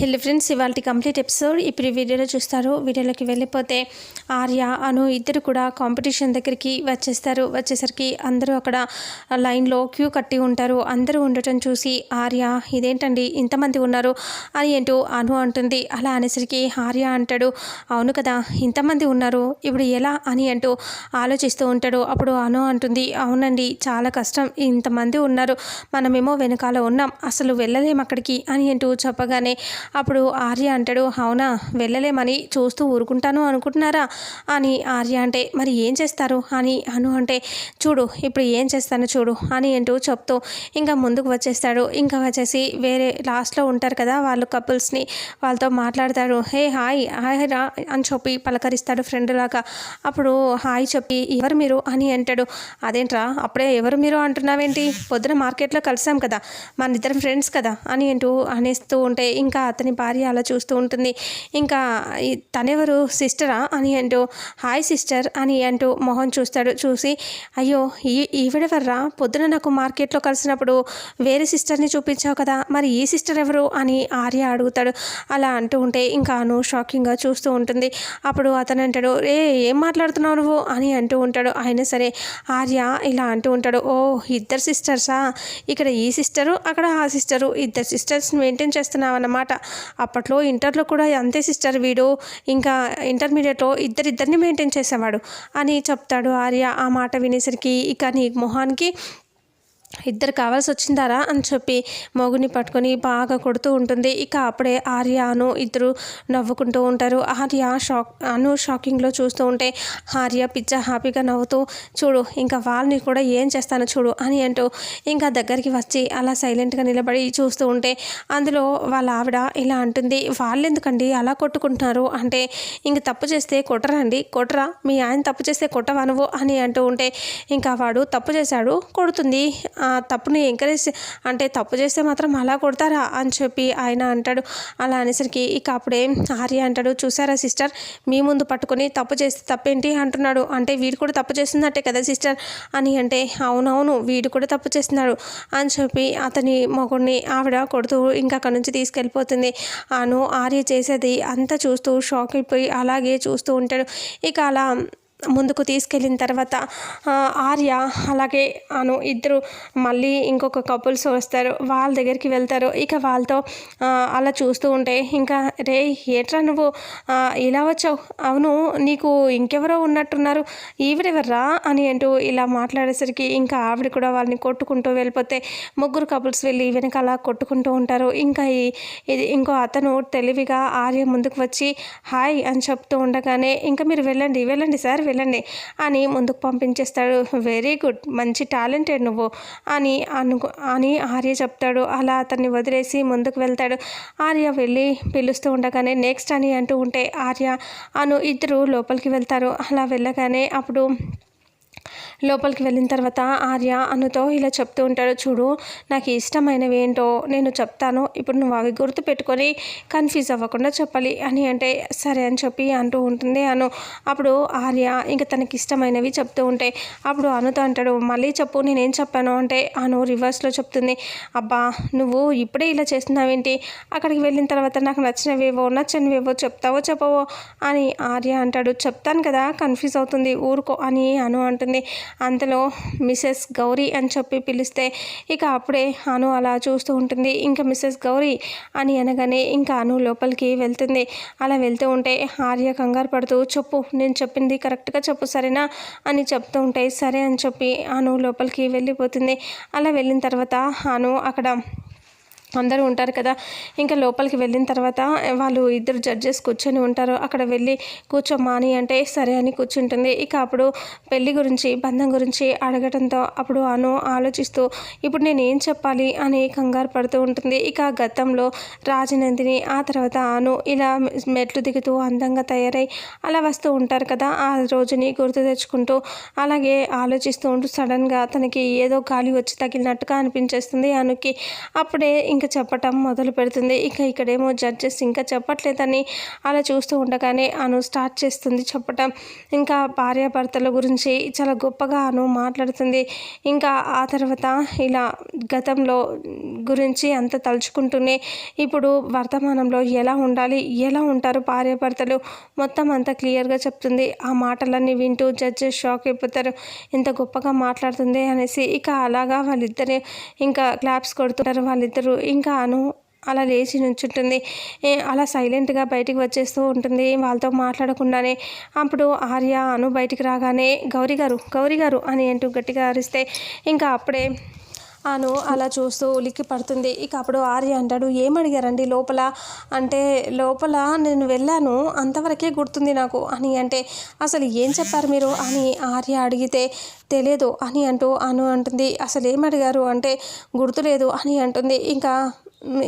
హెల్ friends ఇవాళ complete episode. ఇప్పుడు వీడియోలో చూస్తారు వీడియోలోకి వెళ్ళిపోతే ఆర్య అను ఇద్దరు కూడా కాంపిటీషన్ దగ్గరికి వచ్చేస్తారు. వచ్చేసరికి అందరూ అక్కడ లైన్లో క్యూ కట్టి ఉంటారు. అందరూ ఉండటం చూసి ఆర్య ఇదేంటండి ఇంతమంది ఉన్నారు? అని ఏంటో అను అంటుంది. అలా అనేసరికి ఆర్య అంటాడు అవును కదా ఇంతమంది ఉన్నారు. ఇప్పుడు ఎలా? అని అంటూ ఆలోచిస్తూ ఉంటాడు. అప్పుడు అను అంటుంది అవునండి చాలా కష్టం. ఇంతమంది ఉన్నారు. మనమేమో వెనకాల ఉన్నాం. అసలు వెళ్ళలేం అక్కడికి అని అంటూ చెప్పగానే అప్పుడు ఆర్య అంటాడు అవునా వెళ్ళలేమని చూస్తూ ఊరుకుంటాను అనుకుంటున్నారా? అని ఆర్య అంటే మరి ఏం చేస్తారు? అని అను అంటే చూడు ఇప్పుడు ఏం చేస్తాను చూడు అని అంటూ చెప్తూ ఇంకా ముందుకు వచ్చేస్తాడు. ఇంకా వచ్చేసి వేరే లాస్ట్లో ఉంటారు కదా వాళ్ళు కపుల్స్ని వాళ్ళతో మాట్లాడతాడు హే హాయ్ హాయ్ రా అని చెప్పి పలకరిస్తాడు ఫ్రెండ్ లాగా. అప్పుడు హాయ్ చెప్పి ఎవరు మీరు? అని అంటాడు. అదేంట్రా అప్పుడే ఎవరు మీరు అంటున్నావేంటి? పొద్దున మార్కెట్లో కలిసాం కదా మన ఇద్దరం ఫ్రెండ్స్ కదా అని అంటూ అనేస్తూ ఉంటే ఇంకా అతని భార్య అలా చూస్తూ ఉంటుంది. ఇంకా తనెవరు? సిస్టరా? అని అంటూ హాయ్ సిస్టర్ అని అంటూ మొహం చూస్తాడు. చూసి అయ్యో ఈ ఈవిడెవర్రా? పొద్దున నాకు మార్కెట్లో కలిసినప్పుడు వేరే సిస్టర్ని చూపించావు కదా మరి ఈ సిస్టర్ ఎవరు అని ఆర్య అడుగుతాడు. అలా అంటూ ఉంటే ఇంకా అను షాకింగ్గా చూస్తూ ఉంటుంది. అప్పుడు అతను అంటాడు ఏ ఏం మాట్లాడుతున్నావు నువ్వు అని అంటూ ఉంటాడు. అయినా సరే ఆర్య ఇలా అంటూ ఉంటాడు ఓ ఇద్దరు సిస్టర్సా? ఇక్కడ ఈ సిస్టరు అక్కడ ఆ సిస్టరు. ఇద్దరు సిస్టర్స్ మెయింటైన్ చేస్తున్నావు అన్నమాట అప్పట్లో ఇంటర్లో కూడా అంతే సిస్టర్ వీడు. ఇంకా ఇంటర్మీడియట్లో ఇద్దరిద్దరిని మెయింటైన్ చేసేవాడు. అని చెప్తాడు ఆర్య ఆ మాట వినేసరికి ఇక నీ మొహానికి ఇద్దరు కావాల్సి వచ్చిందారా అని చెప్పి మొగుని పట్టుకొని బాగా కొడుతూ ఉంటుంది. ఇక అప్పుడే ఆర్య అను ఇద్దరు నవ్వుకుంటూ ఉంటారు. ఆర్య షాక్ అను షాకింగ్లో చూస్తూ ఉంటే ఆర్య పిచ్చ హ్యాపీగా నవ్వుతూ చూడు ఇంకా వాళ్ళని కూడా ఏం చేస్తాను చూడు అని అంటూ ఇంకా దగ్గరికి వచ్చి అలా సైలెంట్గా నిలబడి చూస్తూ ఉంటే అందులో వాళ్ళ ఆవిడ ఇలా అంటుంది వాళ్ళెందుకండి అలా కొట్టుకుంటున్నారు? అంటే ఇంక తప్పు చేస్తే కొట్టరండి. కొట్టరా? మీ ఆయన తప్పు చేస్తే కొట్టవా నువ్వు? అని అంటూ ఉంటే ఇంకా వాడు తప్పు చేశాడు కొడుతుంది తప్పుని ఎంకరేజ్ అంటే తప్పు చేస్తే మాత్రం అలా కొడతారా అని చెప్పి ఆయన అంటాడు. అలా అనేసరికి ఇక అప్పుడే ఆర్య అంటాడు చూసారా సిస్టర్ మీ ముందు పట్టుకొని తప్పు చేస్తే తప్పేంటి అంటున్నాడు. అంటే వీడు కూడా తప్పు చేస్తున్నట్టే కదా సిస్టర్ అని అంటే అవునవును వీడు కూడా తప్పు చేస్తున్నాడు అని చెప్పి అతని మొగుడిని ఆవిడ కొడుతూ ఇంకా అక్కడి నుంచి తీసుకెళ్ళిపోతుంది. అను ఆర్య చేసేది అంతా చూస్తూ షాక్ అయిపోయి అలాగే చూస్తూ ఉంటాడు. ఇక అలా ముందుకు తీసుకెళ్ళిన తర్వాత ఆర్య అలాగే అను ఇద్దరు మళ్ళీ ఇంకొక కపుల్స్ వస్తారు. వాళ్ళ దగ్గరికి వెళ్తారు. ఇక వాళ్ళతో అలా చూస్తూ ఉంటే ఇంకా రే ఏట్రా నువ్వు? ఇలా వచ్చావు? అవును నీకు ఇంకెవరో ఉన్నట్టున్నారు. ఈవిడెవర్రా? అని అంటూ ఇలా మాట్లాడేసరికి ఇంకా ఆవిడ కూడా వాళ్ళని కొట్టుకుంటూ వెళ్ళిపోతే ముగ్గురు కపుల్స్ వెళ్ళి వెనకాల కొట్టుకుంటూ ఉంటారు. ఇంకా ఈ ఇది ఇంకో అతను తెలివిగా ఆర్య ముందుకు వచ్చి హాయ్ అని చెప్తూ ఉండగానే ఇంకా మీరు వెళ్ళండి వెళ్ళండి సార్ వెళ్ళండి అని ముందుకు పంపించేస్తాడు. వెరీ గుడ్ మంచి టాలెంటెడ్ నువ్వు అని అనుకు అని ఆర్య చెప్తాడు. అలా అతన్ని వదిలేసి ముందుకు వెళ్తాడు. ఆర్య వెళ్ళి పిలుస్తూ ఉండగానే నెక్స్ట్ అని అంటూ ఉంటే ఆర్య అను ఇద్దరు లోపలికి వెళ్తారు. అలా వెళ్ళగానే అప్పుడు లోపలికి వెళ్ళిన తర్వాత ఆర్య అనుతో ఇలా చెప్తూ ఉంటాడు చూడు నాకు ఇష్టమైనవి ఏంటో నేను చెప్తాను. ఇప్పుడు నువ్వు అవి గుర్తు పెట్టుకొని కన్ఫ్యూజ్ అవ్వకుండా చెప్పాలి. అని అంటే సరే అని చెప్పి అంటూ ఉంటుంది అను. అప్పుడు ఆర్య ఇంకా తనకి ఇష్టమైనవి చెప్తూ ఉంటే అప్పుడు అనుతో అంటాడు మళ్ళీ చెప్పు నేనేం చెప్పాను? అంటే అను రివర్స్లో చెప్తుంది అబ్బా నువ్వు ఇప్పుడే ఇలా చేస్తున్నావేంటి? అక్కడికి వెళ్ళిన తర్వాత నాకు నచ్చినవేవో నచ్చనివేవో చెప్తావో చెప్పవో? అని ఆర్య అంటాడు చెప్తాను కదా కన్ఫ్యూజ్ అవుతుంది ఊరుకో అని అను అంటుంది. అంతలో మిసెస్ గౌరీ అని చెప్పి పిలిస్తే ఇక అప్పుడే అను అలా చూస్తూ ఉంటుంది. ఇంకా మిసెస్ గౌరీ అని అనగానే ఇంకా అను లోపలికి వెళ్తుంది. అలా వెళ్తూ ఉంటే ఆర్య కంగారు పడుతూ చెప్పు నేను చెప్పింది కరెక్ట్గా చెప్పు సరేనా? అని చెప్తూ ఉంటే సరే అని చెప్పి అను లోపలికి వెళ్ళిపోతుంది. అలా వెళ్ళిన తర్వాత అను అక్కడ అందరూ ఉంటారు కదా. ఇంకా లోపలికి వెళ్ళిన తర్వాత వాళ్ళు ఇద్దరు జడ్జెస్ కూర్చొని ఉంటారు. అక్కడ వెళ్ళి కూర్చోమాని అని అంటే సరే అని కూర్చుంటుంది. ఇక అప్పుడు పెళ్ళి గురించి బంధం గురించి అడగడంతో అప్పుడు అను ఆలోచిస్తూ ఇప్పుడు నేను ఏం చెప్పాలి? అని కంగారు పడుతూ ఉంటుంది. ఇక గతంలో రాజనందిని ఆ తర్వాత అను ఇలా మెట్లు దిగుతూ అందంగా తయారై అలా వస్తూ ఉంటారు కదా. ఆ రోజుని గుర్తు తెచ్చుకుంటూ అలాగే ఆలోచిస్తూ ఉంటూ సడన్గా తనకి ఏదో గాలి వచ్చి తగిలినట్టుగా అనిపించేస్తుంది అనుకి. అప్పుడే ఇంకా చెప్పటం మొదలు పెడుతుంది. ఇక ఇక్కడేమో జడ్జెస్ ఇంకా చెప్పట్లేదని అలా చూస్తూ ఉండగానే అను స్టార్ట్ చేస్తుంది చెప్పటం. ఇంకా భార్యాభర్తల గురించి చాలా గొప్పగా అను మాట్లాడుతుంది. ఇంకా ఆ తర్వాత ఇలా గతంలో గురించి అంత తలుచుకుంటూనే ఇప్పుడు వర్తమానంలో ఎలా ఉండాలి ఎలా ఉంటారు భార్యాభర్తలు మొత్తం అంతా క్లియర్గా చెప్తుంది. ఆ మాటలన్నీ వింటూ జడ్జెస్ షాక్ అయిపోతారు. ఇంత గొప్పగా మాట్లాడుతుంది అనేసి ఇక అలాగా వాళ్ళిద్దరే ఇంకా క్లాప్స్ కొడుతుంటారు. వాళ్ళిద్దరూ ఇంకా అను అలా లేచి నుంచుంటుంది. అలా సైలెంట్గా బయటికి వచ్చేస్తూ ఉంటుంది. వాళ్ళతో మాట్లాడకుండానే అప్పుడు ఆర్య అను బయటికి రాగానే గౌరీ గారు గౌరీ గారు అని అంటూ గట్టిగా అరిస్తే ఇంకా అప్పుడే అను అలా చూస్తూ ఉలిక్కి పడుతుంది. ఇక అప్పుడు ఆర్య అంటాడు ఏమడిగారండి లోపల? అంటే లోపల నేను వెళ్ళాను అంతవరకే గుర్తుంది నాకు. అని అంటే అసలు ఏం చెప్పారు మీరు? అని ఆర్య అడిగితే తెలియదు అని అంటూ అను అంటుంది అసలు ఏమడిగారు? అంటే గుర్తులేదు అని అంటుంది. ఇంకా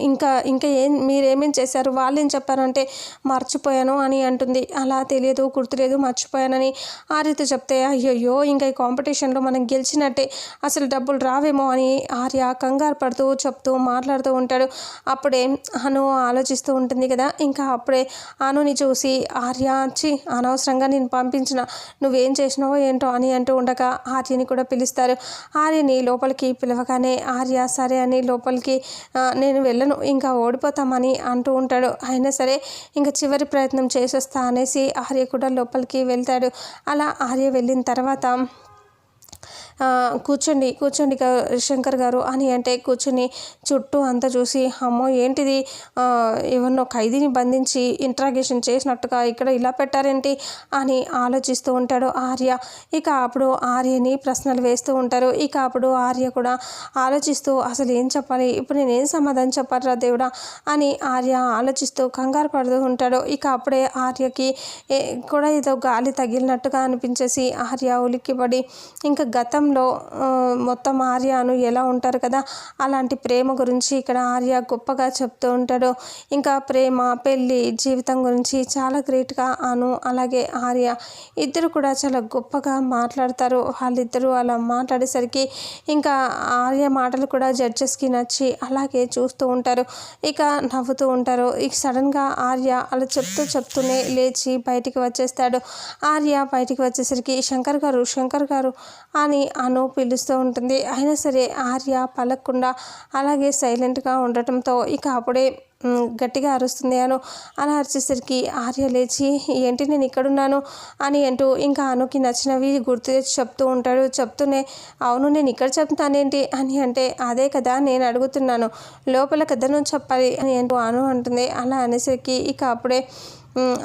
ఇంకా ఇంకా ఏం మీరేమేం చేశారు? వాళ్ళు ఏం చెప్పారంటే మర్చిపోయాను అని అంటుంది. అలా తెలియదు గుర్తులేదు మర్చిపోయానని ఆ రీతి చెప్తే అయ్యయ్యో ఇంకా ఈ కాంపిటీషన్లో మనం గెలిచినట్టే అసలు డబ్బులు రావేమో అని ఆర్య కంగారు పడుతూ చెప్తూ మాట్లాడుతూ ఉంటాడు. అప్పుడే అను ఆలోచిస్తూ ఉంటుంది కదా? ఇంకా అప్పుడే అనుని చూసి ఆర్య చి అనవసరంగా నేను పంపించిన నువ్వేం చేసినావో ఏంటో అని అంటూ ఉండగా ఆర్యని కూడా పిలుస్తారు. ఆర్యని లోపలికి పిలవగానే ఆర్య సరే అని లోపలికి నేను వెళ్ళను ఇంకా ఓడిపోతామని అంటూ ఉంటాడు. అయినా సరే ఇంకా చివరి ప్రయత్నం చేసేస్తా అనేసి ఆర్య కూడా లోపలికి వెళ్తాడు. అలా ఆర్య వెళ్ళిన తర్వాత కూర్చోండి కూర్చోండి శంకర్ గారు అని అంటే కూర్చొని చుట్టూ అంతా చూసి అమ్మో ఏంటిది? ఎవరినో ఖైదీని బంధించి ఇంట్రాగేషన్ చేసినట్టుగా ఇక్కడ ఇలా పెట్టారేంటి? అని ఆలోచిస్తూ ఉంటాడు ఆర్య. ఇక అప్పుడు ఆర్యని ప్రశ్నలు వేస్తూ ఉంటారు. ఇక అప్పుడు ఆర్య కూడా ఆలోచిస్తూ అసలు ఏం చెప్పాలి? ఇప్పుడు నేను ఏం సమాధానం చెప్పాలరా దేవుడా? అని ఆర్య ఆలోచిస్తూ కంగారు పడుతూ ఉంటాడు. ఇక అప్పుడే ఆర్యకి కూడా ఏదో గాలి తగిలినట్టుగా అనిపించేసి ఆర్య ఉలిక్కిపడి ఇంకా గతం గతంలో మొత్తం ఆర్యను ఎలా ఉంటారు కదా? అలాంటి ప్రేమ గురించి ఇక్కడ ఆర్య గొప్పగా చెప్తూ ఉంటాడు. ఇంకా ప్రేమ పెళ్ళి జీవితం గురించి చాలా గ్రేట్గా అను అలాగే ఆర్య ఇద్దరు కూడా చాలా గొప్పగా మాట్లాడతారు. వాళ్ళిద్దరూ అలా మాట్లాడేసరికి ఇంకా ఆర్య మాటలు కూడా జడ్జెస్కి నచ్చి అలాగే చూస్తూ ఉంటారు. ఇక నవ్వుతూ ఉంటారు. ఇక సడన్గా ఆర్య అలా చెప్తూ చెప్తూనే లేచి బయటికి వచ్చేస్తాడు. ఆర్య బయటికి వచ్చేసరికి శంకర్ గారు శంకర్ గారు అని అను పిలుస్తూ ఉంటుంది. అయినా సరే ఆర్య పలకకుండా అలాగే సైలెంట్గా ఉండటంతో ఇక అప్పుడే గట్టిగా అరుస్తుంది అను. అలా అరిచేసరికి ఆర్య లేచి ఏంటి నేను ఇక్కడున్నాను? అని అంటూ ఇంకా అనుకి నచ్చినవి గుర్తు చెప్తూ ఉంటాడు. చెప్తూనే అవును నేను ఇక్కడ చెప్తానేంటి? అని అంటే అదే కదా నేను అడుగుతున్నాను. లోపల కథను చెప్పాలి అని అంటూ అను అంటుంది. అలా అనేసరికి ఇక అప్పుడే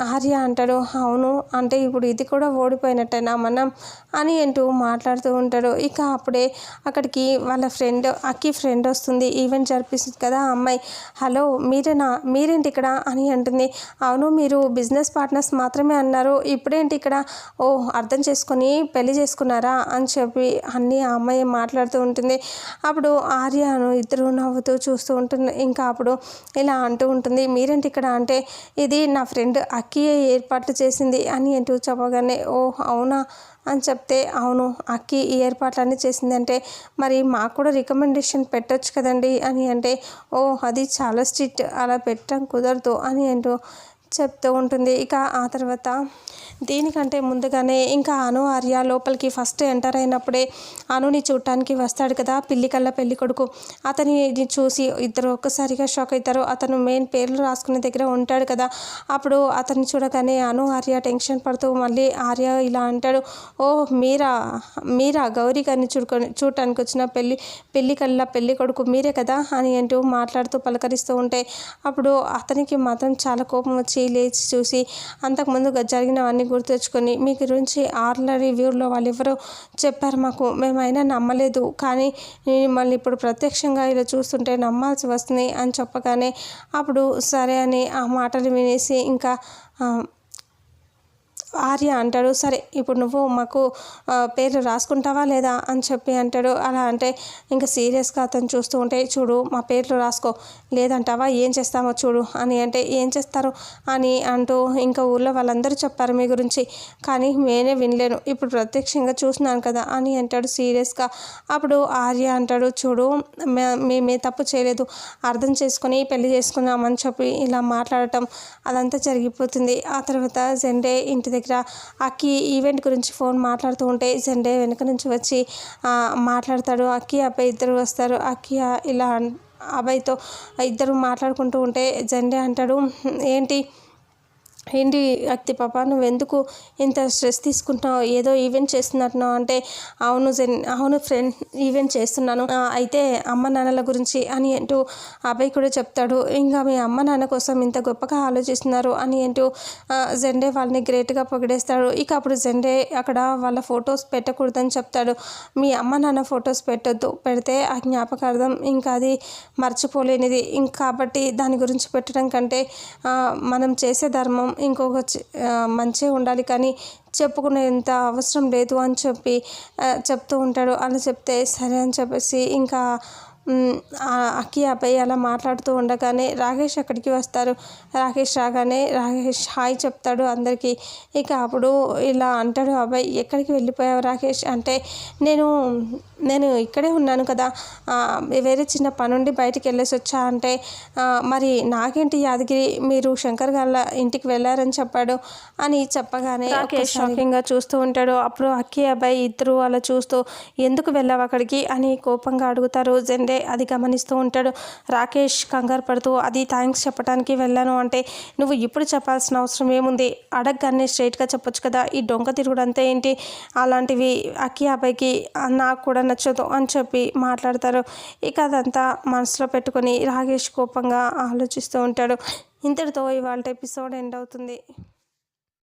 ఆర్య అంటాడు అవును అంటే ఇప్పుడు ఇది కూడా ఓడిపోయినట్టేనా మనం? అని అంటూ మాట్లాడుతూ ఉంటాడు. ఇక అప్పుడే అక్కడికి వాళ్ళ ఫ్రెండ్ అక్కి ఫ్రెండ్ వస్తుంది. ఈవెంట్ జరిపిస్తుంది కదా అమ్మాయి. హలో మీరేనా? మీరేంటి ఇక్కడ? అని అంటుంది. అవును మీరు బిజినెస్ పార్ట్నర్స్ మాత్రమే అన్నారు. ఇప్పుడేంటి ఇక్కడ? ఓ అర్థం చేసుకొని పెళ్ళి చేసుకున్నారా? అని చెప్పి అన్నీ ఆ అమ్మాయి మాట్లాడుతూ ఉంటుంది. అప్పుడు ఆర్యను ఇద్దరు నవ్వుతూ చూస్తూ ఉంటుంది ఇంకా అప్పుడు ఇలా అంటూ ఉంటుంది మీరేంటి ఇక్కడ? అంటే ఇది నా ఫ్రెండ్ అక్కియే ఏర్పాట్లు చేసింది అని అంటూ చెప్పగానే ఓ అవునా? అని చెప్తే అవును అక్కి ఈ ఏర్పాట్లన్నీ చేసిందంటే మరి మాకు కూడా రికమెండేషన్ పెట్టచ్చు కదండి? అని అంటే ఓ అది చాలా స్ట్రిక్ట్ అలా పెట్టడం కుదరదు అని అంటూ చెప్తూ ఉంటుంది. ఇక ఆ తర్వాత దీనికంటే ముందుగానే ఇంకా అను ఆర్య లోపలికి ఫస్ట్ ఎంటర్ అయినప్పుడే అనుని చూడటానికి వస్తాడు కదా పిల్లి కళ్ళ పెళ్ళి కొడుకు. అతని చూసి ఇద్దరు ఒక్కసారిగా షాక్ అవుతారు. అతను మెయిన్ పేర్లు రాసుకునే దగ్గర ఉంటాడు కదా అప్పుడు అతన్ని చూడగానే అను ఆర్య టెన్షన్ పడుతూ మళ్ళీ ఆర్య ఇలా అంటాడు ఓ మీరా మీరా గౌరీ గారిని చూడుకొని చూడటానికి వచ్చిన పెళ్ళి పెళ్ళి కళ్ళ పెళ్ళి కొడుకు మీరే కదా అని అంటూ మాట్లాడుతూ పలకరిస్తూ ఉంటే అప్పుడు అతనికి మాత్రం చాలా కోపం వచ్చి లేచి చూసి అంతకుముందు జరిగినవన్నీ గుర్తు తెచ్చుకొని మీ గురించి ఆర్ల రివ్యూలో వాళ్ళు ఎవరో చెప్పారు మాకు. మేమైనా నమ్మలేదు. కానీ మళ్ళీ ఇప్పుడు ప్రత్యక్షంగా ఇలా చూస్తుంటే నమ్మాల్సి వస్తుంది అని చెప్పగానే అప్పుడు సరే అని ఆ మాటలు వినేసి ఇంకా ఆర్య అంటాడు సరే ఇప్పుడు నువ్వు మాకు పేర్లు రాసుకుంటావా లేదా? అని చెప్పి అంటాడు. అలా అంటే ఇంకా సీరియస్గా అతను చూస్తూ ఉంటే చూడు మా పేర్లు రాసుకో. లేదంటావా? ఏం చేస్తామో చూడు. అని అంటే ఏం చేస్తారు? అని అంటూ ఇంకా ఊళ్ళో వాళ్ళందరూ చెప్పారు మీ గురించి. కానీ నేనే వినలేను. ఇప్పుడు ప్రత్యక్షంగా చూస్తున్నాను కదా అని అంటాడు సీరియస్గా. అప్పుడు ఆర్య అంటాడు చూడు మేమే తప్పు చేయలేదు. అర్థం చేసుకొని పెళ్ళి చేసుకున్నామని చెప్పి ఇలా మాట్లాడటం అదంతా జరిగిపోతుంది. ఆ తర్వాత జెండే ఇంటి దగ్గర అక్కి ఈవెంట్ గురించి ఫోన్ మాట్లాడుతూ ఉంటే సండే వెనక నుంచి వచ్చి మాట్లాడతాడు. అక్కి అబ్బాయి ఇద్దరు వస్తారు. అక్కి ఇలా అబ్బాయితో ఇద్దరు మాట్లాడుకుంటూ ఉంటే జెండే అంటాడు ఏంటి? ఏంటి అక్తి పాప నువ్వెందుకు ఇంత స్ట్రెస్ తీసుకుంటున్నావు? ఏదో ఈవెంట్ చేస్తున్నట్టున్నావు అంటే అవును జెన్ అవును ఫ్రెండ్ ఈవెంట్ చేస్తున్నాను. అయితే అమ్మ నాన్నల గురించి అని అంటూ అబ్బాయి కూడా చెప్తాడు. ఇంకా మీ అమ్మ నాన్న కోసం ఇంత గొప్పగా ఆలోచిస్తున్నారు అని అంటూ జెండే వాళ్ళని గ్రేట్గా పొగిడేస్తాడు. ఇక అప్పుడు జెండే అక్కడ వాళ్ళ ఫొటోస్ పెట్టకూడదని చెప్తాడు. మీ అమ్మ నాన్న ఫొటోస్ పెట్టొద్దు పెడితే ఆ జ్ఞాపకార్థం ఇంకా అది మర్చిపోలేనిది. ఇంకా కాబట్టి దాని గురించి పెట్టడం కంటే మనం చేసే ధర్మం ఇంకొక చి- మంచిగా ఉండాలి కానీ చెప్పుకునేంత అవసరం లేదు అని చెప్పి చెప్తూ ఉంటాడు. అలా చెప్తే సరే అని చెప్పేసి ఇంకా అక్కి అబ్బాయి అలా మాట్లాడుతూ ఉండగానే రాకేష్ అక్కడికి వస్తారు. రాకేష్ రాగానే రాకేష్ హాయ్ చెప్తాడు అందరికీ. ఇక అప్పుడు ఇలా అంటాడు అబ్బాయి ఎక్కడికి వెళ్ళిపోయావు రాకేష్? అంటే నేను నేను ఇక్కడే ఉన్నాను కదా. వేరే చిన్న పనుండి బయటికి వెళ్ళేసి వచ్చా అంటే మరి నాకేంటి యాదగిరి? మీరు శంకర్ గారి ఇంటికి వెళ్ళారని చెప్పాడు. అని చెప్పగానే రాకేష్ షాకింగ్గా చూస్తూ ఉంటాడు. అప్పుడు అక్కి అబ్బాయి ఇద్దరు అలా చూస్తూ ఎందుకు వెళ్ళావు అక్కడికి? అని కోపంగా అడుగుతారు. జెండే అది గమనిస్తూ ఉంటాడు. రాకేష్ కంగారు పడుతూ అది థ్యాంక్స్ చెప్పడానికి వెళ్ళాను అంటే నువ్వు ఇప్పుడు చెప్పాల్సిన అవసరం ఏముంది? అడగగానే స్ట్రైట్గా చెప్పొచ్చు కదా? ఈ డొంక తిరుగుడు అంతా ఏంటి? అలాంటివి అక్కి అబ్బాయికి నాకు కూడా నచ్చదు అని చెప్పి మాట్లాడతారు. ఇక అదంతా మనసులో పెట్టుకొని రాకేష్ కోపంగా ఆలోచిస్తూ ఉంటాడు. ఇంతటితో ఇవాళ ఎపిసోడ్ ఎండ్ అవుతుంది.